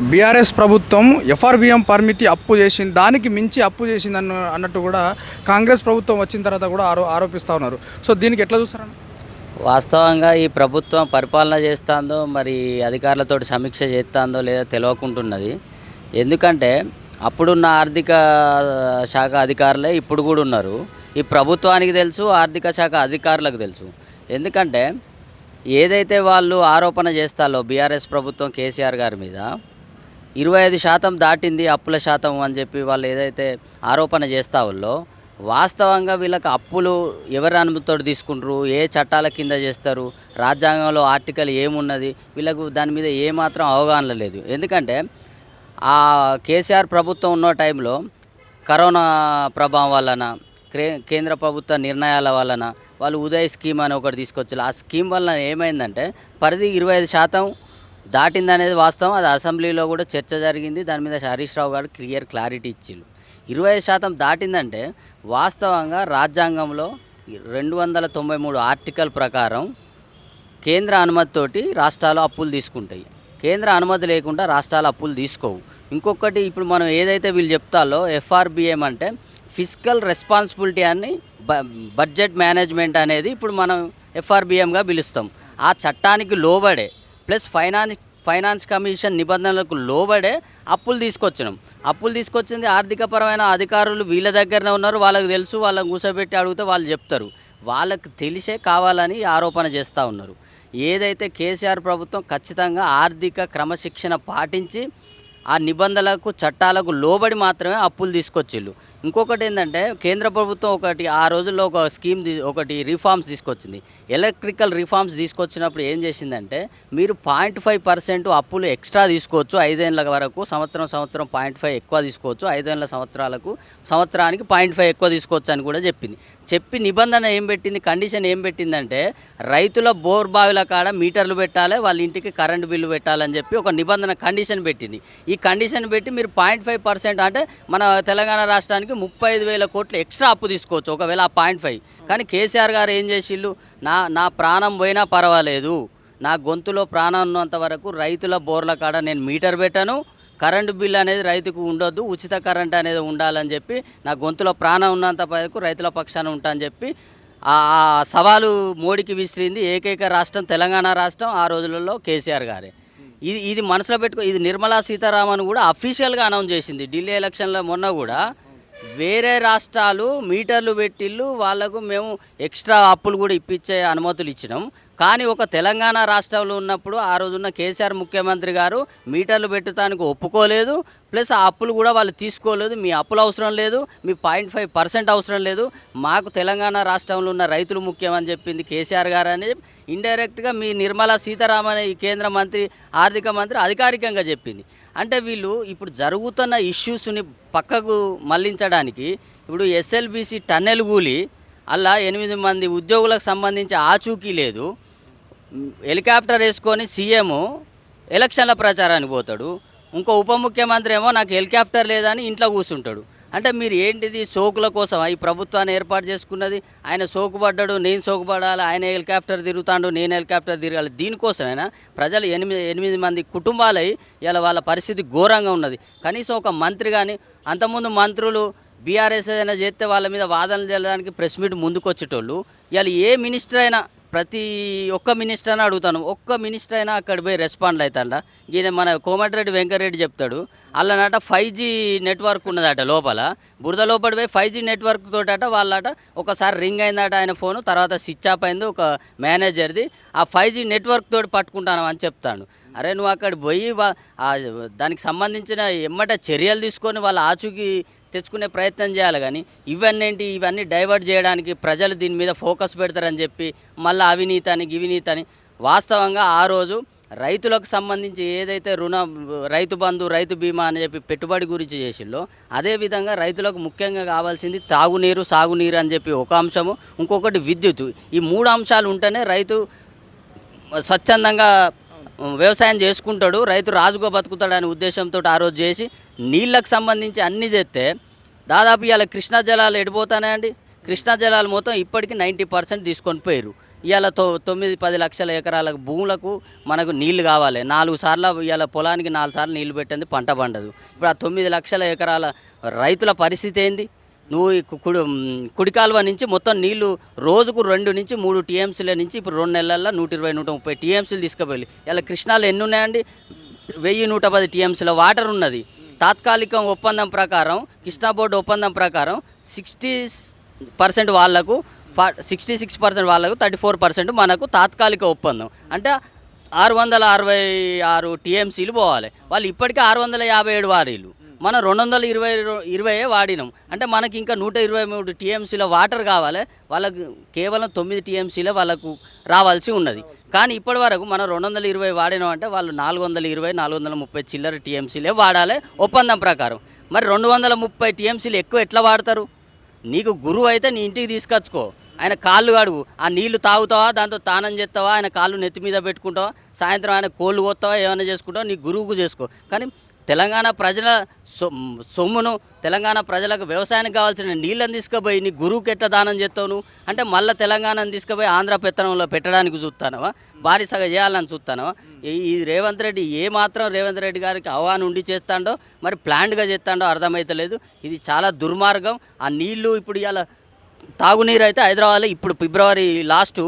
BRS ప్రభుత్వం FRBM పరిమితి అప్పు చేసింది దానికి మించి అప్పు చేసింది అన్న అన్నట్టు కూడా కాంగ్రెస్ ప్రభుత్వం వచ్చిన తర్వాత కూడా ఆరో ఆరోపిస్తూ ఉన్నారు. సో దీనికి ఎట్లా చూస్తారన్న? వాస్తవంగా ఈ ప్రభుత్వం పరిపాలన చేస్తుందో మరి అధికారులతో సమీక్ష చేస్తుందో లేదా తెలియకుంటున్నది ఎందుకంటే అప్పుడున్న ఆర్థిక శాఖ అధికారులే ఇప్పుడు కూడా ఉన్నారు. ఈ ప్రభుత్వానికి తెలుసు ఆర్థిక శాఖ అధికారులకు తెలుసు. ఎందుకంటే ఏదైతే వాళ్ళు ఆరోపణ చేస్తారో బీఆర్ఎస్ ప్రభుత్వం కేసీఆర్ గారి మీద ఇరవై ఐదు శాతం దాటింది అప్పుల శాతం అని చెప్పి వాళ్ళు ఏదైతే ఆరోపణ చేస్తా వాళ్ళో వాస్తవంగా వీళ్ళకి అప్పులు ఎవరి అనుమతితో తీసుకుంటారు ఏ చట్టాల కింద చేస్తారు రాజ్యాంగంలో ఆర్టికల్ ఏమున్నది వీళ్ళకు దాని మీద ఏమాత్రం అవగాహన లేదు. ఎందుకంటే ఆ కేసీఆర్ ప్రభుత్వం ఉన్న టైంలో కరోనా ప్రభావం వలన కేంద్ర ప్రభుత్వ నిర్ణయాల వలన వాళ్ళు ఉదయ్ స్కీమ్ అని ఒకటి తీసుకొచ్చారు. ఆ స్కీమ్ వలన ఏమైందంటే పరిధి ఇరవై ఐదు శాతం దాటిందనేది వాస్తవం. అది అసెంబ్లీలో కూడా చర్చ జరిగింది. దాని మీద హరీష్ రావు గారు క్లియర్ క్లారిటీ ఇచ్చిండు ఇరవై శాతం దాటిందంటే వాస్తవంగా రాజ్యాంగంలో రెండు వందల తొంభై మూడు ఆర్టికల్ ప్రకారం కేంద్ర అనుమతితోటి రాష్ట్రాలు అప్పులు తీసుకుంటాయి. కేంద్ర అనుమతి లేకుండా రాష్ట్రాలు అప్పులు తీసుకోవు. ఇంకొకటి ఇప్పుడు మనం ఏదైతే వీళ్ళు చెప్తాలో ఎఫ్ఆర్బిఎం అంటే ఫిజికల్ రెస్పాన్సిబిలిటీ అని బ బడ్జెట్ మేనేజ్మెంట్ అనేది ఇప్పుడు మనం ఎఫ్ఆర్బిఎంగా పిలుస్తాం. ఆ చట్టానికి లోబడే ప్లస్ ఫైనాన్స్ ఫైనాన్స్ కమిషన్ నిబంధనలకు లోబడే అప్పులు తీసుకొచ్చినాం. అప్పులు తీసుకొచ్చింది ఆర్థికపరమైన అధికారులు వీళ్ళ దగ్గరనే ఉన్నారు. వాళ్ళకి తెలుసు వాళ్ళని కూర్చోబెట్టి అడిగితే వాళ్ళు చెప్తారు. వాళ్ళకి తెలిసే కావాలని ఆరోపణ చేస్తూ ఉన్నారు. ఏదైతే కేసీఆర్ ప్రభుత్వం ఖచ్చితంగా ఆర్థిక క్రమశిక్షణ పాటించి ఆ నిబంధనలకు చట్టాలకు లోబడి మాత్రమే అప్పులు తీసుకొచ్చిళ్ళు. ఇంకొకటి ఏంటంటే కేంద్ర ప్రభుత్వం ఒకటి ఆ రోజుల్లో ఒక స్కీమ్ ఒకటి రిఫార్మ్స్ తీసుకొచ్చింది. ఎలక్ట్రికల్ రిఫార్మ్స్ తీసుకొచ్చినప్పుడు ఏం చేసిందంటే మీరు పాయింట్ ఫైవ్ పర్సెంట్ అప్పులు ఎక్స్ట్రా తీసుకోవచ్చు ఐదేళ్ళ వరకు సంవత్సరం సంవత్సరం పాయింట్ ఫైవ్ ఎక్కువ తీసుకోవచ్చు ఐదేళ్ళ సంవత్సరాలకు సంవత్సరానికి పాయింట్ ఫైవ్ ఎక్కువ తీసుకోవచ్చు అని కూడా చెప్పింది. చెప్పి నిబంధన ఏం పెట్టింది కండిషన్ ఏం పెట్టిందంటే రైతుల బోర్ బావిల కాడ మీటర్లు పెట్టాలి వాళ్ళ ఇంటికి కరెంటు బిల్లు పెట్టాలని చెప్పి ఒక నిబంధన కండిషన్ పెట్టింది. ఈ కండిషన్ పెట్టి మీరు పాయింట్ ఫైవ్ పర్సెంట్ అంటే మన తెలంగాణ రాష్ట్రానికి ముప్పై ఐదు వేల కోట్లు ఎక్స్ట్రా అప్పు తీసుకోవచ్చు ఒకవేళ ఆ పాయింట్ ఫైవ్. కానీ కేసీఆర్ గారు ఏం చేసిళ్ళు? నా నా ప్రాణం పోయినా పర్వాలేదు. నా గొంతులో ప్రాణం ఉన్నంత వరకు రైతుల బోర్ల కాడ నేను మీటర్ పెట్టాను. కరెంటు బిల్ అనేది రైతుకు ఉండొద్దు ఉచిత కరెంట్ అనేది ఉండాలని చెప్పి నా గొంతులో ప్రాణం ఉన్నంత వరకు రైతుల పక్షాన ఉంటా అని చెప్పి ఆ ఆ సవాలు మోడీకి విసిరింది ఏకైక రాష్ట్రం తెలంగాణ రాష్ట్రం ఆ రోజులలో కేసీఆర్ గారే. ఇది ఇది మనసులో పెట్టుకో ఇది నిర్మలా సీతారామన్ కూడా అఫీషియల్గా అనౌన్స్ చేసింది. ఢిల్లీ ఎలక్షన్లో మొన్న కూడా వేరే రాష్ట్రాలు మీటర్లు పెట్టిళ్ళు వాళ్ళకు మేము ఎక్స్ట్రా అప్పులు కూడా ఇప్పించే అనుమతులు ఇచ్చినాం. కానీ ఒక తెలంగాణ రాష్ట్రంలో ఉన్నప్పుడు ఆ రోజున్న కేసీఆర్ ముఖ్యమంత్రి గారు మీటర్లు పెట్టడానికి ఒప్పుకోలేదు. ప్లస్ ఆ అప్పులు కూడా వాళ్ళు తీసుకోలేదు. మీ అప్పులు అవసరం లేదు. మీ పాయింట్ ఫైవ్ పర్సెంట్ అవసరం లేదు. మాకు తెలంగాణ రాష్ట్రంలో ఉన్న రైతులు ముఖ్యమని చెప్పింది కేసీఆర్ గారు అని ఇండైరెక్ట్గా మీ నిర్మలా సీతారామన్ ఈ కేంద్ర మంత్రి ఆర్థిక మంత్రి అధికారికంగా చెప్పింది. అంటే వీళ్ళు ఇప్పుడు జరుగుతున్న ఇష్యూస్ని పక్కకు మళ్ళించడానికి ఇప్పుడు ఎస్ఎల్బిసి టన్నెల్ కూలి అలా ఎనిమిది మంది ఉద్యోగులకు సంబంధించి ఆచూకీ లేదు. హెలికాప్టర్ వేసుకొని సీఎం ఎలక్షన్ల ప్రచారానికి పోతాడు. ఇంకో ఉప ముఖ్యమంత్రి ఏమో నాకు హెలికాప్టర్ లేదని ఇంట్లో కూర్చుంటాడు. అంటే మీరు ఏంటిది సోకుల కోసం? ఈ ప్రభుత్వాన్ని ఏర్పాటు చేసుకున్నది ఆయన సోకుపడ్డాడు నేను సోకుపడాలి ఆయన హెలికాప్టర్ తిరుగుతాడు నేను హెలికాప్టర్ తిరగాలి. దీనికోసమైనా? ప్రజలు ఎనిమిది ఎనిమిది మంది కుటుంబాలై ఇలా వాళ్ళ పరిస్థితి ఘోరంగా ఉన్నది. కనీసం ఒక మంత్రి కానీ అంతకుముందు మంత్రులు బీఆర్ఎస్ ఏదైనా చేస్తే వాళ్ళ మీద వాదనలు చేయడానికి ప్రెస్ మీట్ ముందుకు వచ్చేటోళ్ళు ఇవాళ ఏ మినిస్టర్ అయినా ప్రతి ఒక్క మినిస్టర్ అయినా అడుగుతాను. ఒక్క మినిస్టర్ అయినా అక్కడ పోయి రెస్పాండ్ అవుతాడ ఈయన మన కోమటిరెడ్డి వెంకటరెడ్డి చెప్తాడు. అల్లనట ఫైవ్ జీ నెట్వర్క్ ఉన్నదట లోపల. బురద లోపల పోయి ఫైవ్ జీ నెట్వర్క్ తోటట వాళ్ళట ఒకసారి రింగ్ అయిందట ఆయన ఫోను తర్వాత స్విచ్ ఆఫ్ అయింది ఒక మేనేజర్ది ఆ ఫైవ్ జీ నెట్వర్క్ తోటి పట్టుకుంటాను అని చెప్తాను అరే నువ్వు అక్కడ పోయి దానికి సంబంధించిన ఎమ్మట చర్యలు తీసుకొని వాళ్ళ ఆచూకీ తెచ్చుకునే ప్రయత్నం చేయాలి కానీ ఇవన్నీ ఇవన్నీ డైవర్ట్ చేయడానికి ప్రజలు దీని మీద ఫోకస్ పెడతారని చెప్పి మళ్ళీ అవినీతి అని గివినీతి అని వాస్తవంగా ఆ రోజు రైతులకు సంబంధించి ఏదైతే రుణ రైతు బంధు రైతు బీమా అని చెప్పి పెట్టుబడి గురించి చేసిందో అదేవిధంగా రైతులకు ముఖ్యంగా కావాల్సింది తాగునీరు సాగునీరు అని చెప్పి ఒక అంశము ఇంకొకటి విద్యుత్. ఈ మూడు అంశాలు ఉంటేనే రైతు స్వచ్ఛందంగా వ్యవసాయం చేసుకుంటాడు రైతు రాజుగా బతుకుతాడు అనే ఉద్దేశంతో ఆ రోజు చేసి నీళ్ళకు సంబంధించి అన్నీ చేస్తే దాదాపు ఇవాళ కృష్ణా జలాలు ఎడిపోతాయండి కృష్ణా జలాలు మొత్తం ఇప్పటికీ నైంటీ పర్సెంట్ తీసుకొని పోయారు ఇవాళ తొ తొమ్మిది పది లక్షల ఎకరాల భూములకు మనకు నీళ్ళు కావాలి. నాలుగు సార్లు ఇవాళ పొలానికి నాలుగు సార్లు నీళ్ళు పెట్టింది పంట పండదు. ఇప్పుడు ఆ తొమ్మిది లక్షల ఎకరాల రైతుల పరిస్థితి ఏంది? నువ్వు కుడి కుడి కాలువ నుంచి మొత్తం నీళ్ళు రోజుకు రెండు నుంచి మూడు టీఎంసీల నుంచి ఇప్పుడు రెండు నెలల్లో నూట ఇరవై నూట ముప్పై టీఎంసీలు తీసుకుపోయి ఇలా కృష్ణాలు ఎన్ని ఉన్నాయండి వెయ్యి నూట పది టీఎంసీల వాటర్ ఉన్నది. తాత్కాలిక ఒప్పందం ప్రకారం కృష్ణా బోర్డు ఒప్పందం ప్రకారం సిక్స్టీ పర్సెంట్ వాళ్ళకు సిక్స్టీ సిక్స్ పర్సెంట్ వాళ్ళకు థర్టీ ఫోర్ పర్సెంట్ మనకు తాత్కాలిక ఒప్పందం. అంటే ఆరు వందల అరవై ఆరు టీఎంసీలు పోవాలి. వాళ్ళు ఇప్పటికే ఆరు వందల యాభై ఏడు వారీలు. మనం రెండు వందల ఇరవై ఇరవై వాడినాం. అంటే మనకి ఇంకా నూట ఇరవై మూడు టీఎంసీల వాటర్ కావాలి. వాళ్ళకు కేవలం తొమ్మిది టీఎంసీలే వాళ్ళకు రావాల్సి ఉన్నది. కానీ ఇప్పటి వరకు మనం రెండు వందల ఇరవై వాడినాం అంటే వాళ్ళు నాలుగు వందల ఇరవై నాలుగు వందల ముప్పై చిల్లర టీఎంసీలే వాడాలి ఒప్పందం ప్రకారం. మరి రెండు వందల ముప్పై టీఎంసీలు ఎక్కువ ఎట్లా వాడతారు? నీకు గురువు అయితే నీ ఇంటికి తీసుకొచ్చుకో. ఆయన కాళ్ళు కడుగు. ఆ నీళ్ళు తాగుతావా? దాంతో తానం చేస్తావా? ఆయన కాళ్ళు నెత్తి మీద పెట్టుకుంటావా? సాయంత్రం ఆయన కోళ్ళు కొత్తావా ఏమైనా చేసుకుంటావా? నీ గురువుకు చేసుకో. కానీ తెలంగాణ ప్రజల సొమ్మును తెలంగాణ ప్రజలకు వ్యవసాయానికి కావాల్సిన నీళ్ళని తీసుకుపోయి నీ గురువుకి ఎట్లా దానం చేస్తావు అంటే మళ్ళీ తెలంగాణను తీసుకుపోయి ఆంధ్ర పెత్తనంలో పెట్టడానికి చూస్తానవా? బానిసగ చేయాలని చూస్తానవా? ఈ ఈ రేవంత్ రెడ్డి ఏ మాత్రం రేవంత్ రెడ్డి గారికి అవగాహన ఉండి చేస్తాడో మరి ప్లాన్డ్గా చేస్తాడో అర్థమైతలేదు. ఇది చాలా దుర్మార్గం. ఆ నీళ్ళు ఇప్పుడు ఇలా తాగునీరు అయితే హైదరాబాద్లో ఇప్పుడు ఫిబ్రవరి లాస్టు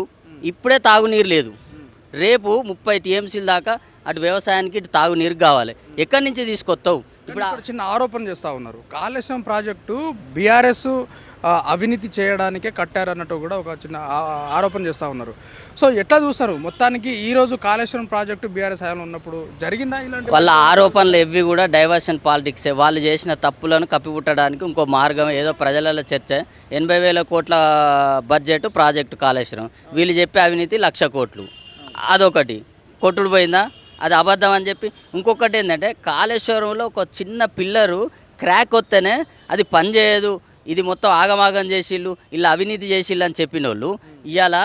ఇప్పుడే తాగునీరు లేదు. రేపు ముప్పై టీఎంసీల దాకా అటు వ్యవసాయానికి ఇటు తాగునీరు కావాలి. ఎక్కడి నుంచి తీసుకొస్తావు? ఇప్పుడు చిన్న ఆరోపణ చేస్తూ ఉన్నారు. కాళేశ్వరం ప్రాజెక్టు బీఆర్ఎస్ అవినీతి చేయడానికే కట్టారన్నట్టు కూడా ఒక చిన్న ఆరోపణ చేస్తూ ఉన్నారు. సో ఎట్లా చూస్తారు? మొత్తానికి ఈ రోజు కాళేశ్వరం ప్రాజెక్టు బీఆర్ఎస్ హయాంలో ఉన్నప్పుడు జరిగిందా ఇలాంటి వాళ్ళ ఆరోపణలు ఎవ్వి కూడా డైవర్షన్ పాలిటిక్సే. వాళ్ళు చేసిన తప్పులను కప్పిపుట్టడానికి ఇంకో మార్గం ఏదో ప్రజలలో చర్చ. ఎనభై వేల కోట్ల బడ్జెట్ ప్రాజెక్టు కాళేశ్వరం. వీళ్ళు చెప్పే అవినీతి లక్ష కోట్లు. అదొకటి. కొట్టుడు పోయిందా? అది అబద్ధం అని చెప్పి ఇంకొకటి ఏంటంటే కాళేశ్వరంలో ఒక చిన్న పిల్లరు క్రాక్ వస్తేనే అది పనిచేయదు ఇది మొత్తం ఆగమాగం చేసిళ్ళు ఇలా అవినీతి చేసిళ్ళు అని చెప్పిన వాళ్ళు ఇవాళ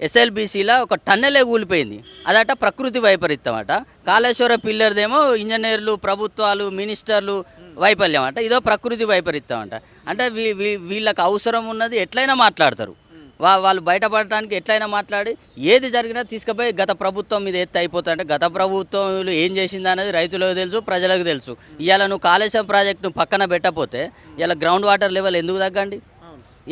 ఎస్ఎల్బీసీలో ఒక టన్నెలే కూలిపోయింది. అదట ప్రకృతి వైపరీత్యం అట కాళేశ్వరం పిల్లర్దేమో ఇంజనీర్లు ప్రభుత్వాలు మినిస్టర్లు వైఫల్యం అంట ఇదో ప్రకృతి వైపరీత్యం అంట అంటే వీ వీ- వీళ్ళకి అవసరం ఉన్నది ఎట్లయినా మాట్లాడతారు. వాళ్ళు బయటపడటానికి ఎట్లయినా మాట్లాడి ఏది జరిగినా తీసుకుపోయి గత ప్రభుత్వం మీద ఎత్తి అయిపోతుందంటే గత ప్రభుత్వం ఏం చేసింది అనేది రైతులకు తెలుసు ప్రజలకు తెలుసు. ఇవాళ నువ్వు కాళేశ్వరం ప్రాజెక్టును పక్కన పెట్టకపోతే ఇలా గ్రౌండ్ వాటర్ లెవెల్ ఎందుకు తగ్గండి?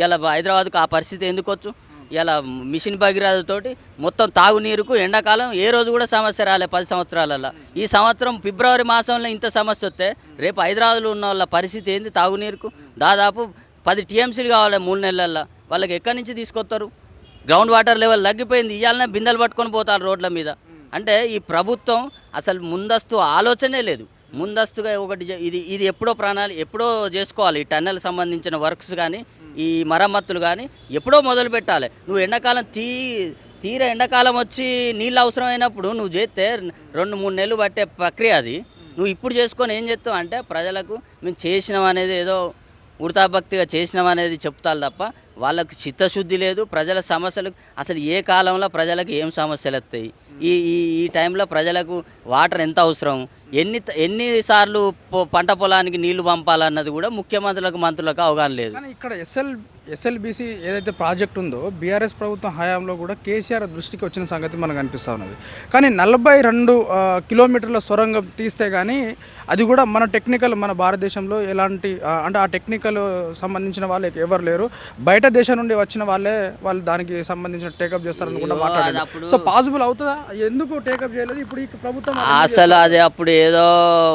ఇలా హైదరాబాద్కు ఆ పరిస్థితి ఎందుకు వచ్చు? ఇలా మిషన్ భగీరథతోటి మొత్తం తాగునీరుకు ఎండాకాలం ఏ రోజు కూడా సమస్య రాలే పది సంవత్సరాలలో ఈ సంవత్సరం ఫిబ్రవరి మాసంలో ఇంత సమస్య వస్తే రేపు హైదరాబాద్లో ఉన్న వాళ్ళ పరిస్థితి ఏంది తాగునీరుకు? దాదాపు పది టీఎంసీలు కావాలి మూడు నెలల్లో. వాళ్ళకి ఎక్కడి నుంచి తీసుకొస్తారు? గ్రౌండ్ వాటర్ లెవెల్ తగ్గిపోయింది ఇవాళనే బిందెలు పట్టుకొని పోతారు రోడ్ల మీద. అంటే ఈ ప్రభుత్వం అసలు ముందస్తు ఆలోచనే లేదు. ముందస్తుగా ఒకటి ఇది ఇది ఎప్పుడో ప్రణాళి ఎప్పుడో చేసుకోవాలి. ఈ టన్నెల్ సంబంధించిన వర్క్స్ కానీ ఈ మరమ్మతులు కానీ ఎప్పుడో మొదలు పెట్టాలి. నువ్వు ఎండాకాలం తీ తీర ఎండాకాలం వచ్చి నీళ్ళు అవసరమైనప్పుడు నువ్వు చేస్తే రెండు మూడు నెలలు పట్టే ప్రక్రియ అది. నువ్వు ఇప్పుడు చేసుకొని ఏం చేస్తావు అంటే ప్రజలకు మేము చేసినాం అనేది ఏదో ఉడతాభక్తిగా చేసినాం అనేది చెప్తారు తప్ప వాళ్ళకు చిత్తశుద్ధి లేదు ప్రజల సమస్యలు అసలు ఏ కాలంలో ప్రజలకు ఏం సమస్యలు వస్తాయి? ఈ ఈ ఈ టైంలో ప్రజలకు వాటర్ ఎంత అవసరం? ఎన్ని ఎన్నిసార్లు పంట పొలానికి నీళ్ళు పంపాలన్నది కూడా ముఖ్యమంత్రులకు మంత్రులకు అవగాహన లేదు. కానీ ఇక్కడ ఎస్ఎల్ ఎస్ఎల్బిసి ఏదైతే ప్రాజెక్ట్ ఉందో బీఆర్ఎస్ ప్రభుత్వం హయాంలో కూడా కేసీఆర్ దృష్టికి వచ్చిన సంగతి మనకు అనిపిస్తూ ఉన్నది. కానీ నలభై రెండు కిలోమీటర్ల సొరంగం తీస్తే కానీ అది కూడా మన టెక్నికల్ మన భారతదేశంలో ఎలాంటి అంటే ఆ టెక్నికల్ సంబంధించిన వాళ్ళు ఎవరు లేరు. బయట దేశం నుండి వచ్చిన వాళ్ళే వాళ్ళు దానికి సంబంధించిన టేకప్ చేస్తారని కూడా మాట్లాడారు. సో పాసిబుల్ అవుతుందా? ఎందుకు టేకప్ చేయలేదు? ఇప్పుడు ఈ ప్రభుత్వం అసలు అది అప్పుడు ఏదో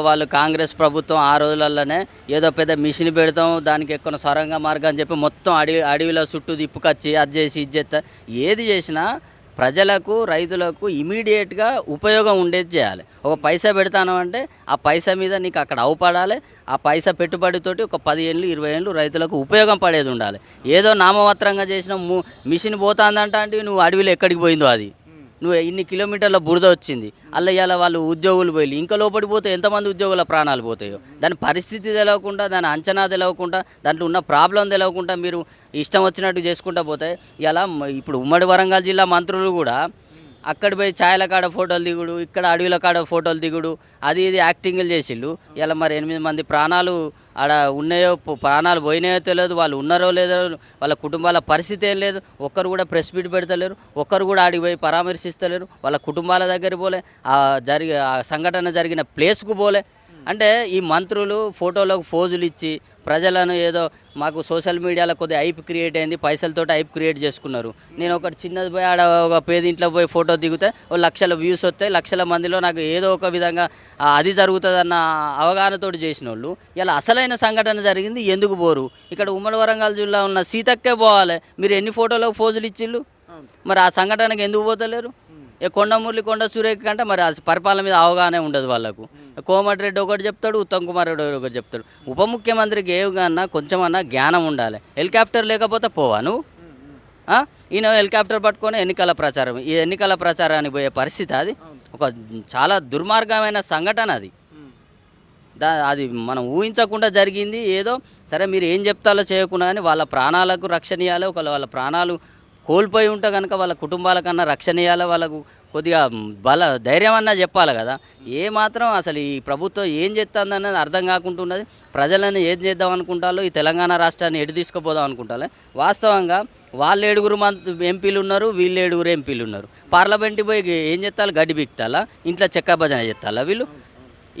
వాళ్ళు కాంగ్రెస్ ప్రభుత్వం ఆ రోజులలోనే ఏదో పెద్ద మిషన్ పెడతాం దానికి ఎక్కువ సొరంగ మార్గం అని చెప్పి మొత్తం అడవి అడవిలో చుట్టూ తిప్పుకొచ్చి అది చేసి ఇది చేస్తా. ఏది చేసినా ప్రజలకు రైతులకు ఇమీడియట్గా ఉపయోగం ఉండేది చేయాలి. ఒక పైసా పెడతాను అంటే ఆ పైసా మీద నీకు అక్కడ అవపడాలి. ఆ పైసా పెట్టుబడితోటి ఒక పది ఏళ్ళు ఇరవై ఏళ్ళు రైతులకు ఉపయోగం పడేది ఉండాలి. ఏదో నామమాత్రంగా చేసిన ము- మిషన్ పోతుందంట అంటే నువ్వు అడవిలో ఎక్కడికి పోయిందో అది. నువ్వు ఇన్ని కిలోమీటర్ల బురద వచ్చింది అల్ల ఇలా వాళ్ళు ఉద్యోగులు పోయి ఇంకా లోపలి పోతే ఎంతమంది ఉద్యోగుల ప్రాణాలు పోతాయో? దాని పరిస్థితి తెలవకుండా దాని అంచనా తెలవకుండా దాంట్లో ఉన్న ప్రాబ్లం తెలవకుండా మీరు ఇష్టం వచ్చినట్టు చేసుకుంటా పోతే ఇలా ఇప్పుడు ఉమ్మడి వరంగల్ జిల్లా మంత్రులు కూడా అక్కడ పోయి ఛాయల కాడ ఫోటోలు దిగుడు ఇక్కడ అడవిల కాడ ఫోటోలు దిగుడు అది ఇది యాక్టింగ్లు చేసిళ్ళు. ఇలా మరి ఎనిమిది మంది ప్రాణాలు ఆడ ఉన్నాయో ప్రాణాలు పోయినాయో తెలియదు వాళ్ళు ఉన్నారో లేదో వాళ్ళ కుటుంబాల పరిస్థితి ఏం లేదు. ఒక్కరు కూడా ప్రెస్ మీట్ పెడతలేరు ఒక్కరు కూడా ఆడికి పోయి పరామర్శిస్తలేరు వాళ్ళ కుటుంబాల దగ్గర పోలే ఆ జరిగి ఆ సంఘటన జరిగిన ప్లేస్కు పోలే. అంటే ఈ మంత్రులు ఫోటోలకు ఫోజులు ఇచ్చి ప్రజలను ఏదో మాకు సోషల్ మీడియాలో కొద్దిగా ఐప్ క్రియేట్ అయింది పైసలతో ఐప్ క్రియేట్ చేసుకున్నారు. నేను ఒకటి చిన్నది పోయి ఆడ ఒక పేదింట్లో పోయి ఫోటో దిగితే ఓ లక్షల వ్యూస్ వస్తాయి లక్షల మందిలో నాకు ఏదో ఒక విధంగా అది జరుగుతుందన్న అవగాహనతోటి చేసిన వాళ్ళు ఇలా అసలైన సంఘటన జరిగింది ఎందుకు పోరు? ఇక్కడ ఉమ్మడి వరంగల్ జిల్లా ఉన్న సీతక్కే పోవాలి. మీరు ఎన్ని ఫోటోలకు ఫోజులు ఇచ్చిళ్ళు? మరి ఆ సంఘటనకి ఎందుకు పోతలేరు? ఏ కొండమురళి కొండ సురేఖ కంటే మరి పరిపాలన మీద అవగాహన ఉండదు వాళ్ళకు. కోమటిరెడ్డి ఒకటి చెప్తాడు ఉత్తమ్ కుమార్ రెడ్డి ఒకటి చెప్తాడు. ఉప ముఖ్యమంత్రికి ఏమన్నా కొంచెమన్నా జ్ఞానం ఉండాలి. హెలికాప్టర్ లేకపోతే పోవా నువ్వు? ఆ? ఈయన హెలికాప్టర్ పట్టుకొని ఎన్నికల ప్రచారం ఈ ఎన్నికల ప్రచారానికి పోయే పరిస్థితి అది. ఒక చాలా దుర్మార్గమైన సంఘటన అది. దా అది మనం ఊహించకుండా జరిగింది ఏదో సరే మీరు ఏం చెప్తాలో చేయకుండా కానీ వాళ్ళ ప్రాణాలకు రక్షణ ఇవ్వాలి ఒక వాళ్ళ ప్రాణాలు కోల్పోయి ఉంటే కనుక వాళ్ళ కుటుంబాలకన్నా రక్షణ ఇవ్వాలి వాళ్ళకు కొద్దిగా బల ధైర్యం అన్నా చెప్పాలి కదా. ఏ మాత్రం అసలు ఈ ప్రభుత్వం ఏం చేస్తుందన్నది అర్థం కాకుంటున్నది. ప్రజలను ఏం చేద్దాం అనుకుంటారో ఈ తెలంగాణ రాష్ట్రాన్ని ఎటు తీసుకుపోదాం అనుకుంటారు వాస్తవంగా వాళ్ళు ఏడుగురు మంత్ ఎంపీలు ఉన్నారు వీళ్ళు ఏడుగురు ఎంపీలు ఉన్నారు. పార్లమెంట్కి పోయి ఏం చేస్తారు గడ్డి బిక్తాలా ఇంట్లో చెక్క భజన చేస్తాలా వీళ్ళు?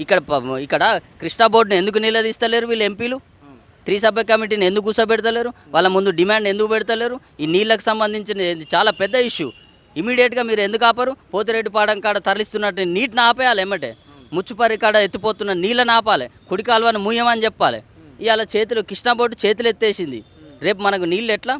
ఇక్కడ ఇక్కడ కృష్ణా బోర్డుని ఎందుకు నిలదీస్తలేరు వీళ్ళు ఎంపీలు? త్రీ సభ్య కమిటీని ఎందుకు కూర్చోబెడతలేరు? వాళ్ళ ముందు డిమాండ్ ఎందుకు పెడతలేరు? ఈ నీళ్ళకు సంబంధించిన ఇది చాలా పెద్ద ఇష్యూ. ఇమీడియట్గా మీరు ఎందుకు ఆపరు? పోతిరెడ్డి పాడం కాడ తరలిస్తున్నట్టు నీటిని ఆపేయాలి ఎమ్మటే. ముచ్చుపరి కాడ ఎత్తిపోతున్న నీళ్ళని ఆపాలి. కుడి కాలువని ముయ్యమని చెప్పాలి. ఇవాళ చేతులు కృష్ణా బోర్డు చేతులు ఎత్తేసింది. రేపు మనకు నీళ్ళు ఎట్లా?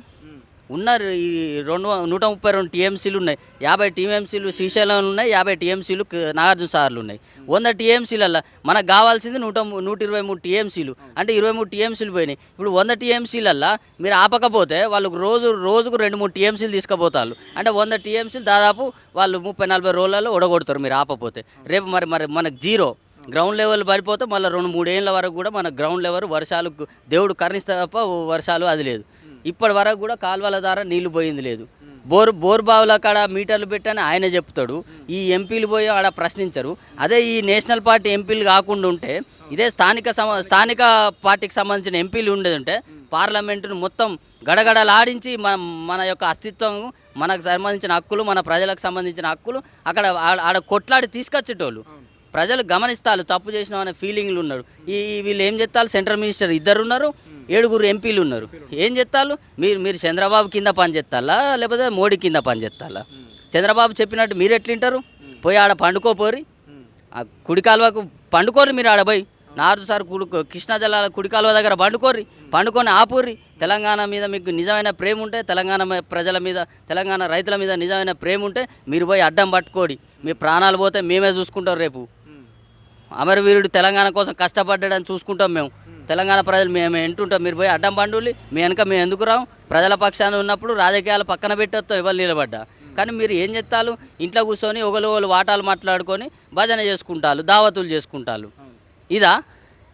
ఉన్నారు. ఈ రెండు నూట ముప్పై రెండు టీఎంసీలు ఉన్నాయి. యాభై టీఎంసీలు శ్రీశైలం ఉన్నాయి యాభై టీఎంసీలు నాగార్జున సార్లు ఉన్నాయి. వంద టీఎంసీలల్లో మనకు కావాల్సింది నూట నూట ఇరవై మూడు టీఎంసీలు. అంటే ఇరవై మూడు టీఎంసీలు పోయినాయి. ఇప్పుడు వంద టీఎంసీలల్లో మీరు ఆపకపోతే వాళ్ళకు రోజు రోజుకు రెండు మూడు టీఎంసీలు తీసుకుపోతారు అంటే వంద టీఎంసీలు దాదాపు వాళ్ళు ముప్పై నలభై రోజులలో ఒడగొడతారు మీరు ఆపపోతే. రేపు మరి మరి మనకు జీరో. గ్రౌండ్ లెవెల్ పడిపోతే మళ్ళీ రెండు మూడేళ్ళ వరకు కూడా మన గ్రౌండ్ లెవెల్ వర్షాలు దేవుడు కరుణిస్తే తప్ప వర్షాలు అది లేదు. ఇప్పటి వరకు కూడా కాలువల ద్వారా నీళ్ళు పోయింది లేదు. బోర్ బోర్ బావుల కాడ మీటర్లు పెట్టని ఆయన చెప్తాడు. ఈ ఎంపీలు పోయి ఆడ ప్రశ్నించరు. అదే ఈ నేషనల్ పార్టీ ఎంపీలు కాకుండా ఉంటే ఇదే స్థానిక సమ స్థానిక పార్టీకి సంబంధించిన ఎంపీలు ఉండేది ఉంటే పార్లమెంటును మొత్తం గడగడలాడించి మన మన యొక్క అస్తిత్వం మనకు సంబంధించిన హక్కులు మన ప్రజలకు సంబంధించిన హక్కులు అక్కడ ఆడ- కొట్లాడి తీసుకొచ్చేటోళ్ళు. ప్రజలు గమనిస్తారు తప్పు చేసిన అనే ఫీలింగ్లు ఉన్నారు. ఈ ఈ వీళ్ళు ఏం చెప్తారు? సెంట్రల్ మినిస్టర్ ఇద్దరు ఉన్నారు ఏడుగురు ఎంపీలు ఉన్నారు. ఏం చెప్తారు మీరు మీరు చంద్రబాబు కింద పని చేస్తారా లేకపోతే మోడీ కింద పని చేస్తారా చంద్రబాబు చెప్పినట్టు మీరు ఎట్లింటారు? పోయి ఆడ పండుకోపోరి. ఆ కుడి కాలువకు పండుకోరు మీరు ఆడ పోయి. నార్దు సార్ కుడు కృష్ణా జిల్లాల కుడి కాలువ దగ్గర పండుకోర్రి. పండుకొని ఆపుర్రి. తెలంగాణ మీద మీకు నిజమైన ప్రేమ ఉంటే తెలంగాణ ప్రజల మీద తెలంగాణ రైతుల మీద నిజమైన ప్రేమ ఉంటే మీరు పోయి అడ్డం పట్టుకోడి. మీ ప్రాణాలు పోతే మేమే చూసుకుంటాం రేపు. అమరవీరుడు తెలంగాణ కోసం కష్టపడ్డాడని చూసుకుంటాం మేము. తెలంగాణ ప్రజలు మేము ఎంటుంటాం మీరు పోయి అడ్డం పండులి మీ వెనక మేము ఎందుకు రాం ప్రజల పక్షాన ఉన్నప్పుడు రాజకీయాలు పక్కన పెట్టేస్తాం ఎవరు నిలబడ్డా? కానీ మీరు ఏం చెప్తారు ఇంట్లో కూర్చొని ఒకరు ఒకరు వాటాలు మాట్లాడుకొని భజన చేసుకుంటారు దావతులు చేసుకుంటారు ఇదా?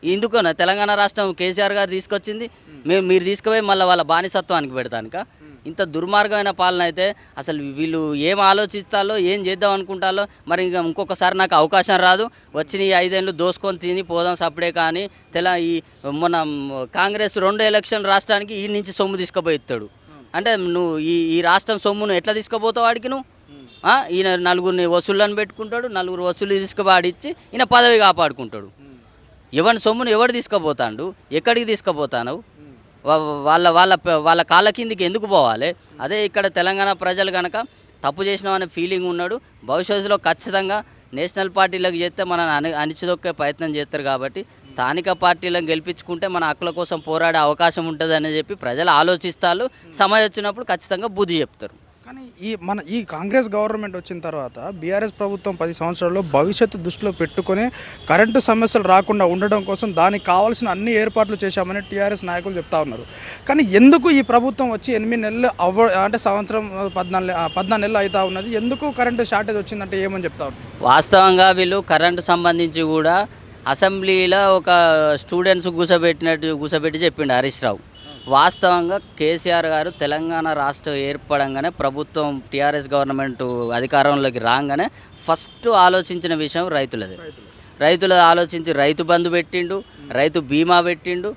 ఎందుకన్నా తెలంగాణ రాష్ట్రం కేసీఆర్ గారు తీసుకొచ్చింది. మేము మీరు తీసుకుపోయి మళ్ళీ వాళ్ళ బానిసత్వానికి పెడతానుక? ఇంత దుర్మార్గమైన పాలన అయితే అసలు వీళ్ళు ఏం ఆలోచిస్తాలో ఏం చేద్దాం అనుకుంటాలో మరి ఇంకా ఇంకొకసారి నాకు అవకాశం రాదు. వచ్చిన ఈ ఐదేళ్ళు దోసుకొని తిని పోదాం సప్పుడే కానీ తెల ఈ మొన్న కాంగ్రెస్ రెండు ఎలక్షన్ రాష్ట్రానికి ఈ నుంచి సొమ్ము తీసుకుపోయిస్తాడు. అంటే నువ్వు ఈ ఈ రాష్ట్రం సొమ్మును ఎట్లా తీసుకుపోతావు వాడికి నువ్వు? ఈయన నలుగురిని వసూళ్ళని పెట్టుకుంటాడు నలుగురు వసూలు తీసుకుపాడిచ్చి ఈయన పదవి కాపాడుకుంటాడు. ఎవరి సొమ్మును ఎవడు తీసుకుపోతాడు? ఎక్కడికి తీసుకుపోతాను వాళ్ళ వాళ్ళ వాళ్ళ కాళ్ళ కిందికి ఎందుకు పోవాలి? అదే ఇక్కడ తెలంగాణ ప్రజలు కనుక తప్పు చేసినాం అనే ఫీలింగ్ ఉన్నాడు. భవిష్యత్తులో ఖచ్చితంగా నేషనల్ పార్టీలకు చేస్తే మన అని అణిచిదొక్కే ప్రయత్నం చేస్తారు కాబట్టి స్థానిక పార్టీలను గెలిపించుకుంటే మన హక్కుల కోసం పోరాడే అవకాశం ఉంటుందని చెప్పి ప్రజలు ఆలోచిస్తారు. సమయం వచ్చినప్పుడు ఖచ్చితంగా బుద్ధి చెప్తారు. కానీ ఈ మన ఈ కాంగ్రెస్ గవర్నమెంట్ వచ్చిన తర్వాత బీఆర్ఎస్ ప్రభుత్వం పది సంవత్సరాల్లో భవిష్యత్తు దృష్టిలో పెట్టుకుని కరెంటు సమస్యలు రాకుండా ఉండడం కోసం దానికి కావాల్సిన అన్ని ఏర్పాట్లు చేశామని టీఆర్ఎస్ నాయకులు చెప్తా ఉన్నారు. కానీ ఎందుకు ఈ ప్రభుత్వం వచ్చి ఎనిమిది నెలలు అవ్వ అంటే సంవత్సరం పద్నాలుగు పద్నాలుగు నెలలు అవుతా ఉన్నది? ఎందుకు కరెంటు షార్టేజ్ వచ్చిందంటే ఏమని చెప్తా ఉన్నారు? వాస్తవంగా వీళ్ళు కరెంటు సంబంధించి కూడా అసెంబ్లీలో ఒక స్టూడెంట్స్ కూసబెట్టినట్టు కూసబెట్టి చెప్పిండు హరీష్ రావు. వాస్తవంగా కేసీఆర్ గారు తెలంగాణ రాష్ట్రం ఏర్పడంగానే ప్రభుత్వం టీఆర్ఎస్ గవర్నమెంట్ అధికారంలోకి రాగానే ఫస్ట్ ఆలోచించిన విషయం రైతులది. రైతుల ఆలోచించి రైతు బంధు పెట్టిండు రైతు బీమా పెట్టిండు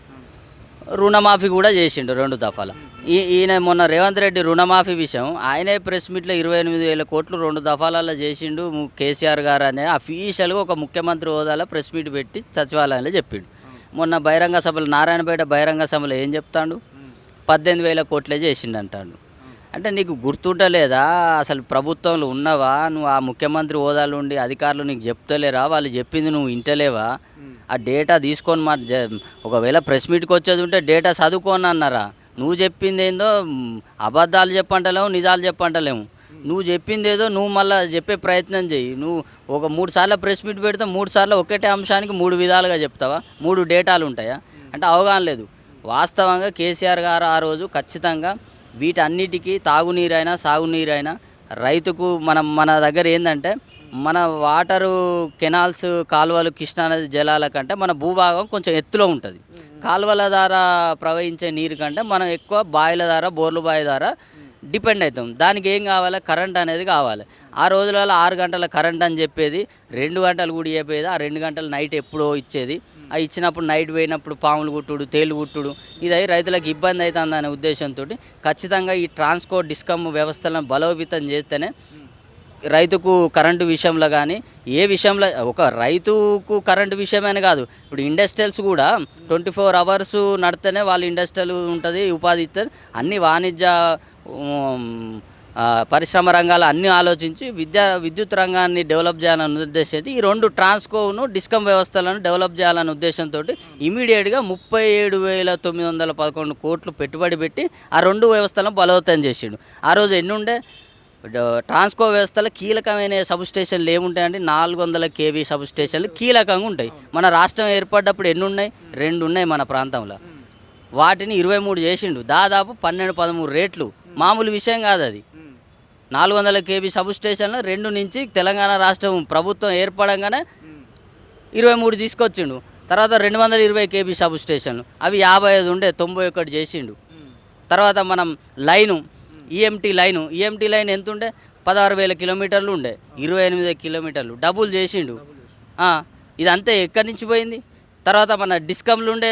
రుణమాఫీ కూడా చేసిండు రెండు దఫాల. ఈ ఈయన మొన్న రేవంత్ రెడ్డి రుణమాఫీ విషయం ఆయనే ప్రెస్ మీట్లో ఇరవై ఎనిమిది వేల కోట్లు రెండు దఫాలలో చేసిండు ము- కేసీఆర్ గారు అనే అఫీషియల్గా ఒక ముఖ్యమంత్రి హోదాలో ప్రెస్ మీట్ పెట్టి సచివాలయంలో చెప్పిండు. మొన్న బహిరంగ సభలు నారాయణపేట బహిరంగ సభలో ఏం చెప్తాడు? పద్దెనిమిది వేల కోట్లే చేసిండు అంటాడు అంటే నీకు గుర్తుంటలేదా? అసలు ప్రభుత్వంలో ఉన్నవా? నువ్వు ఆ ముఖ్యమంత్రి హోదాలో ఉండి అధికారులు నీకు చెప్తలేరా? వాళ్ళు చెప్పింది నువ్వు వింటలేవా? ఆ డేటా తీసుకొని మా ఒకవేళ ప్రెస్ మీట్కి వచ్చేది ఉంటే డేటా చదువుకోని అన్నారా? నువ్వు చెప్పింది ఏందో అబద్ధాలు చెప్పంటలేము నిజాలు చెప్పంటలేము నువ్వు చెప్పింది ఏదో నువ్వు మళ్ళీ చెప్పే ప్రయత్నం చెయ్యి. నువ్వు ఒక మూడు సార్లు ప్రెస్ మీట్ పెడితే మూడు సార్లు ఒకటే అంశానికి మూడు విధాలుగా చెప్తావా? మూడు డేటాలు ఉంటాయా? అంటే అవగాహన లేదు. వాస్తవంగా కేసీఆర్ గారు ఆ రోజు ఖచ్చితంగా వీటన్నిటికీ తాగునీరైనా సాగునీరైనా రైతుకు మనం మన దగ్గర ఏంటంటే మన వాటరు కెనాల్స్ కాలువలు కృష్ణానది జలాల కంటే మన భూభాగం కొంచెం ఎత్తులో ఉంటుంది. కాలువల ద్వారా ప్రవహించే నీరు కంటే మనం ఎక్కువ బావిల ద్వారా బోర్లు బావి ద్వారా డిపెండ్ అవుతాం. దానికి ఏం కావాలి? కరెంట్ అనేది కావాలి. ఆ రోజులలో ఆరు గంటల కరెంట్ అని చెప్పేది రెండు గంటలు కూడా చెప్పేది ఆ రెండు గంటలు నైట్ ఎప్పుడో ఇచ్చేది. ఆ ఇచ్చినప్పుడు నైట్ పోయినప్పుడు పాములు కుట్టుడు తేలు కుట్టుడు. ఇది రైతులకు ఇబ్బంది అవుతుందనే ఉద్దేశంతో ఖచ్చితంగా ఈ ట్రాన్స్పోర్ట్ డిస్కమ్ వ్యవస్థలను బలోపేతం చేస్తేనే రైతుకు కరెంటు విషయంలో కానీ ఏ విషయంలో ఒక రైతుకు కరెంటు విషయమని కాదు. ఇప్పుడు ఇండస్ట్రియల్స్ కూడా ట్వంటీ ఫోర్ అవర్స్ నడితేనే వాళ్ళు ఇండస్ట్రియల్ ఉంటుంది ఉపాధి ఇస్తారు. అన్ని వాణిజ్య పరిశ్రమ రంగాలు అన్నీ ఆలోచించి విద్యా విద్యుత్ రంగాన్ని డెవలప్ చేయాలని ఉద్దేశం ఈ రెండు ట్రాన్స్కోను డిస్కమ్ వ్యవస్థలను డెవలప్ చేయాలనే ఉద్దేశంతో ఇమీడియట్గా ముప్పై ఏడు వేల తొమ్మిది వందల పదకొండు కోట్లు పెట్టుబడి పెట్టి ఆ రెండు వ్యవస్థలను బలవతం చేసిండు. ఆ రోజు ఎన్నుండే? ట్రాన్స్కో వ్యవస్థలో కీలకమైన సబ్ స్టేషన్లు ఏముంటాయంటే నాలుగు వందల కేవీ సబ్ స్టేషన్లు కీలకంగా ఉంటాయి. మన రాష్ట్రం ఏర్పడ్డప్పుడు ఎన్ని ఉన్నాయి రెండు ఉన్నాయి మన ప్రాంతంలో. వాటిని ఇరవై మూడు చేసిండు. దాదాపు పన్నెండు పదమూడు రేట్లు మామూలు విషయం కాదు అది. నాలుగు వందల కేబీ సబ్ స్టేషన్లో రెండు నుంచి తెలంగాణ రాష్ట్రం ప్రభుత్వం ఏర్పడంగానే ఇరవై మూడు తీసుకొచ్చిండు. తర్వాత రెండు వందల ఇరవై కేబీ సబ్ స్టేషన్లు. అవి యాభై ఐదు ఉండే తొంభై ఒకటి చేసిండు. తర్వాత మనం line EMT line. EMT line ఎంత ఉండే పదహారు వేల కిలోమీటర్లు ఉండే. ఇరవై ఎనిమిది కిలోమీటర్లు. డబుల్ చేసిండు. ఇదంతా ఎక్కడి నుంచి పోయింది? తర్వాత మన డిస్కమ్లు ఉండే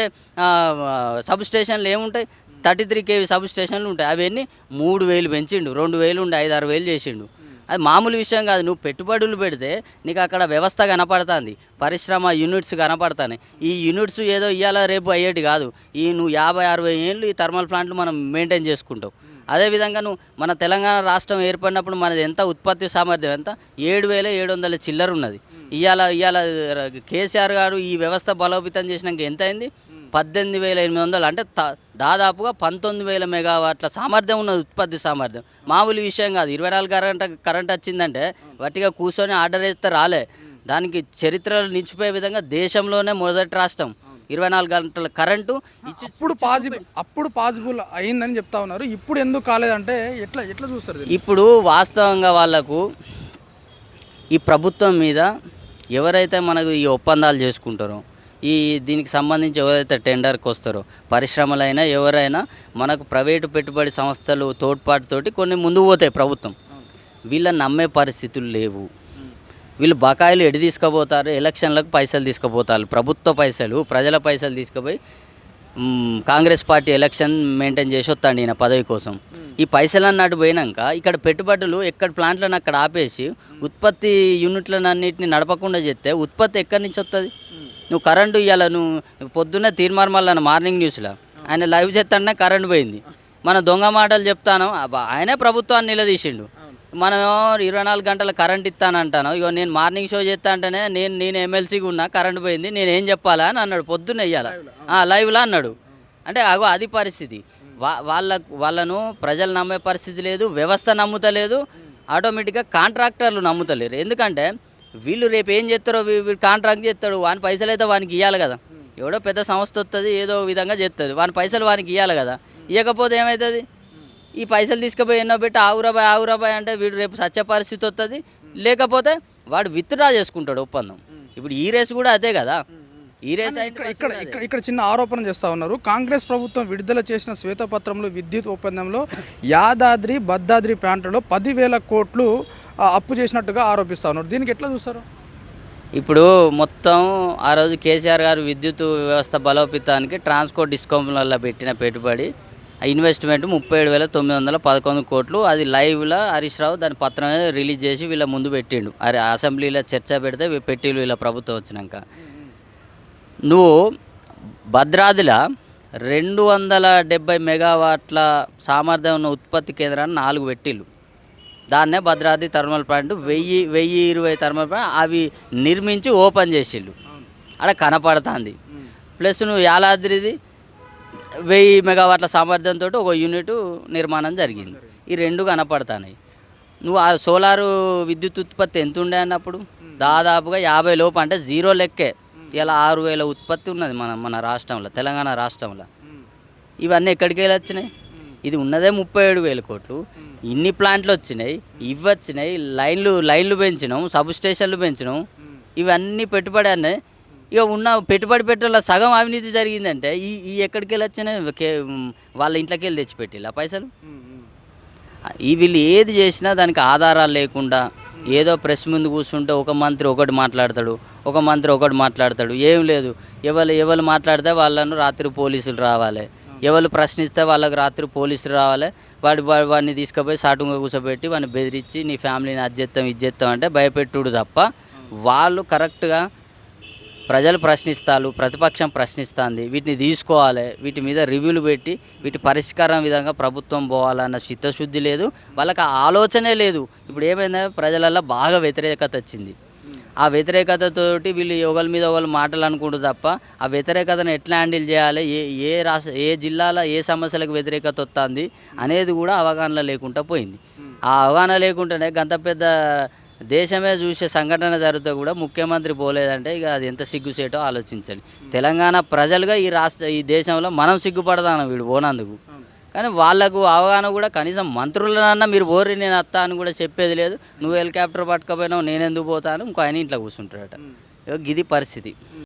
సబ్ స్టేషన్లు ఏముంటాయి? థర్టీ త్రీ కేవీ సబ్ స్టేషన్లు ఉంటాయి. అవన్నీ మూడు వేలు పెంచిండు. రెండు వేలు ఉండి ఐదు ఆరు వేలు చేసిండు. అది మామూలు విషయం కాదు. నువ్వు పెట్టుబడులు పెడితే నీకు అక్కడ వ్యవస్థ కనపడుతుంది. పరిశ్రమ యూనిట్స్ కనపడతాయి ఈ యూనిట్స్ ఏదో ఇవాళ రేపు అయ్యేటి కాదు. ఈ నువ్వు యాభై అరవై ఏళ్ళు ఈ థర్మల్ ప్లాంట్లు మనం మెయింటైన్ చేసుకుంటావు. అదేవిధంగా నువ్వు మన తెలంగాణ రాష్ట్రం ఏర్పడినప్పుడు మనది ఎంత ఉత్పత్తి సామర్థ్యం ఎంత? ఏడు వేల ఏడు వందల చిల్లర ఉన్నది. ఇవాళ ఇవాళ కేసీఆర్ గారు ఈ వ్యవస్థ బలోపేతం చేసినాక ఎంత అయింది? పద్దెనిమిది వేల ఎనిమిది వందలు. అంటే దాదాపుగా పంతొమ్మిది వేల మెగావాట్ల సామర్థ్యం ఉన్నది ఉత్పత్తి సామర్థ్యం. మామూలు విషయం కాదు. ఇరవై నాలుగు కరెంట్ కరెంట్ వచ్చిందంటే వట్టిగా కూర్చొని ఆర్డర్ చేస్తే రాలే. దానికి చరిత్రలో నిలిచిపోయే విధంగా దేశంలోనే మొదటి రాష్ట్రం. ఇరవై నాలుగు గంటల కరెంటు ఇచ్చి అప్పుడు పాసిబుల్ అప్పుడు పాసిబుల్ అయిందని చెప్తా ఉన్నారు. ఇప్పుడు ఎందుకు కాలేదంటే ఎట్లా ఎట్లా చూస్తారు? ఇప్పుడు వాస్తవంగా వాళ్ళకు ఈ ప్రభుత్వం మీద ఎవరైతే మనకు ఈ ఒప్పందాలు చేసుకుంటారో ఈ దీనికి సంబంధించి ఎవరైతే టెండర్కి వస్తారో పరిశ్రమలైనా ఎవరైనా మనకు ప్రైవేటు పెట్టుబడి సంస్థలు తోడ్పాటుతోటి కొన్ని ముందుకు పోతాయి ప్రభుత్వం. వీళ్ళని నమ్మే పరిస్థితులు లేవు. వీళ్ళు బకాయిలు ఎడి తీసుకుపోతారు? ఎలక్షన్లకు పైసలు తీసుకుపోతారు. ప్రభుత్వ పైసలు ప్రజల పైసలు తీసుకుపోయి కాంగ్రెస్ పార్టీ ఎలక్షన్ మెయింటైన్ చేసి వస్తాండి ఈయన పదవి కోసం. ఈ పైసలు అన్నట్టు పోయినాక ఇక్కడ పెట్టుబడులు ఎక్కడ ప్లాంట్లను అక్కడ ఆపేసి ఉత్పత్తి యూనిట్లను అన్నింటిని నడపకుండా చేస్తే ఉత్పత్తి ఎక్కడి నుంచి వస్తుంది నువ్వు కరెంటు ఇవ్వాల నువ్వు పొద్దున్న తీర్మార్మల్ మార్నింగ్ న్యూస్లో. ఆయన లైవ్ చేస్తాడనే కరెంట్ పోయింది. మన దొంగ మాటలు చెప్తాను అబ్బా, ఆయనే ప్రభుత్వాన్ని నిలదీసిండు. మనం ఇరవై నాలుగు గంటల కరెంట్ ఇస్తానంటాను ఇగో నేను మార్నింగ్ షో చేస్తా అంటేనే నేను నేను ఎమ్మెల్సీగా ఉన్నా కరెంట్ పోయింది నేను ఏం చెప్పాలా అని అన్నాడు పొద్దున్న వెయ్యాలా లైవ్లా అన్నాడు. అంటే అగో అది పరిస్థితి. వా వాళ్ళ వాళ్ళను ప్రజలు నమ్మే పరిస్థితి లేదు వ్యవస్థ నమ్ముతలేదు ఆటోమేటిక్గా కాంట్రాక్టర్లు నమ్ముతలేరు. ఎందుకంటే వీళ్ళు రేపు ఏం చేస్తారో వీడు కాంట్రాక్ట్ చేస్తాడు వాని పైసలు అయితే వానికి ఇవ్వాలి కదా. ఎవడో పెద్ద సంస్థ వస్తుంది ఏదో విధంగా చేస్తుంది వాని పైసలు వానికి ఇవ్వాలి కదా. ఇవ్వకపోతే ఏమవుతుంది ఈ పైసలు తీసుకుపోయి ఎన్నో పెట్టి ఆవురాబాయ్ ఆవురాబాయ్ అంటే వీడు రేపు సత్య పరిస్థితి వస్తుంది లేకపోతే వాడు విత్డ్రా చేసుకుంటాడు ఒప్పందం. ఇప్పుడు ఈ రేసు కూడా అదే కదా. ఈ రేస్ ఇక్కడ ఇక్కడ చిన్న ఆరోపణ చేస్తూ ఉన్నారు. కాంగ్రెస్ ప్రభుత్వం విడుదల చేసిన శ్వేతపత్రంలో విద్యుత్ ఒప్పందంలో యాదాద్రి భద్రాద్రి ప్రాంతంలో పదివేల కోట్లు అప్పు చేసినట్టుగా ఆరోపిస్తూ ఉన్నారు. దీనికి ఎట్లా చూస్తారు? ఇప్పుడు మొత్తం ఆ రోజు కేసీఆర్ గారు విద్యుత్ వ్యవస్థ బలోపేతానికి ట్రాన్స్పోర్ట్ డిస్కౌంట్లలో పెట్టిన పెట్టుబడి ఆ ఇన్వెస్ట్మెంట్ ముప్పై ఏడు వేల తొమ్మిది వందల పదకొండు కోట్లు. అది లైవ్లో హరీష్ రావు దాని పత్రమే రిలీజ్ చేసి వీళ్ళ ముందు పెట్టిండు. అరే అసెంబ్లీలో చర్చ పెడితే పెట్టిళ్ళు వీళ్ళ ప్రభుత్వం వచ్చినాక. నువ్వు భద్రాద్రిలో రెండు వందల డెబ్బై మెగావాట్ల సామర్థ్యం ఉన్న ఉత్పత్తి కేంద్రాన్ని నాలుగు పెట్టిళ్ళు దాన్నే భద్రాద్రి థర్మల్ ప్లాంట్ వెయ్యి వెయ్యి ఇరవై థర్మల్ ప్లాంట్ అవి నిర్మించి ఓపెన్ చేసిండు అక్కడ కనపడుతుంది. ప్లస్ నువ్వు యాలాద్రిది వెయ్యి మెగావాట్ల సామర్థ్యంతో ఒక యూనిట్ నిర్మాణం జరిగింది. ఈ రెండు కనపడతాయి నువ్వు ఆ సోలారు విద్యుత్ ఉత్పత్తి ఎంత ఉండే అన్నప్పుడు? దాదాపుగా యాభై లోపు అంటే జీరో లెక్కే. ఇలా ఆరు వేల ఉత్పత్తి ఉన్నది మన మన రాష్ట్రంలో తెలంగాణ రాష్ట్రంలో. ఇవన్నీ ఎక్కడికి వెళ్ళి వచ్చినాయి ఇది ఉన్నదే ముప్పై ఏడు వేల కోట్లు. ఇన్ని ప్లాంట్లు వచ్చినాయి ఇవి వచ్చినాయి లైన్లు లైన్లు పెంచినాం సబ్ స్టేషన్లు పెంచినాం. ఇవన్నీ పెట్టుబడి అన్నీ ఇక ఉన్న పెట్టుబడి పెట్టడంలో సగం అవినీతి జరిగిందంటే ఈ ఈ ఎక్కడికి వెళ్ళి వచ్చినాయి కే- వాళ్ళ ఇంట్లోకి వెళ్ళి తెచ్చిపెట్టి ఆ పైసలు ఈ వీళ్ళు ఏది చేసినా దానికి ఆధారాలు లేకుండా ఏదో ప్రెస్ ముందు కూర్చుంటే ఒక మంత్రి ఒకటి మాట్లాడతాడు ఒక మంత్రి ఒకటి మాట్లాడతాడు. ఏం లేదు. ఎవరు ఎవరు మాట్లాడితే వాళ్ళను రాత్రి పోలీసులు రావాలి. ఎవరు ప్రశ్నిస్తే వాళ్ళకి రాత్రి పోలీసులు రావాలి. వాడి వాడిని తీసుకుపోయి సాటుగా కూర్చోబెట్టి వాడిని బెదిరించి నీ ఫ్యామిలీని అది చేస్తాం అంటే భయపెట్టుడు తప్ప వాళ్ళు కరెక్ట్గా ప్రజలు ప్రశ్నిస్తారు ప్రతిపక్షం ప్రశ్నిస్తుంది. వీటిని తీసుకోవాలి. వీటి మీద రివ్యూలు పెట్టి వీటి పరిష్కారం విధంగా ప్రభుత్వం పోవాలన్న చిత్తశుద్ధి లేదు. వాళ్ళకి ఆలోచనే లేదు. ఇప్పుడు ఏమైందంటే ప్రజలల్లో బాగా వ్యతిరేకత వచ్చింది. ఆ వ్యతిరేకతతోటి వీళ్ళు ఒకరి మీద ఒకరు మాటలు అనుకుంటూ తప్ప ఆ వ్యతిరేకతను ఎట్లా హ్యాండిల్ చేయాలి? ఏ ఏ రాష్ట్ర ఏ జిల్లాలో ఏ సమస్యలకు వ్యతిరేకత వస్తుంది అనేది కూడా అవగాహన లేకుండా పోయింది. ఆ అవగాహన లేకుండానే గంత పెద్ద దేశమే చూసే సంఘటన జరిగితే కూడా ముఖ్యమంత్రి పోలేదంటే ఇక అది ఎంత సిగ్గుసేటో ఆలోచించండి తెలంగాణ ప్రజలుగా ఈ రాష్ట్ర ఈ దేశంలో మనం సిగ్గుపడదాం వీడు పోనందుకు. కానీ వాళ్ళకు అవగాహన కూడా కనీసం మంత్రులనన్నా మీరు పోరి నేను అత్తా అని కూడా చెప్పేది లేదు. నువ్వు హెలికాప్టర్ పట్టుకపోయినావు నేను ఎందుకు పోతాను? ఇంకో ఆయన ఇంట్లో కూర్చుంటాడట. ఇది పరిస్థితి.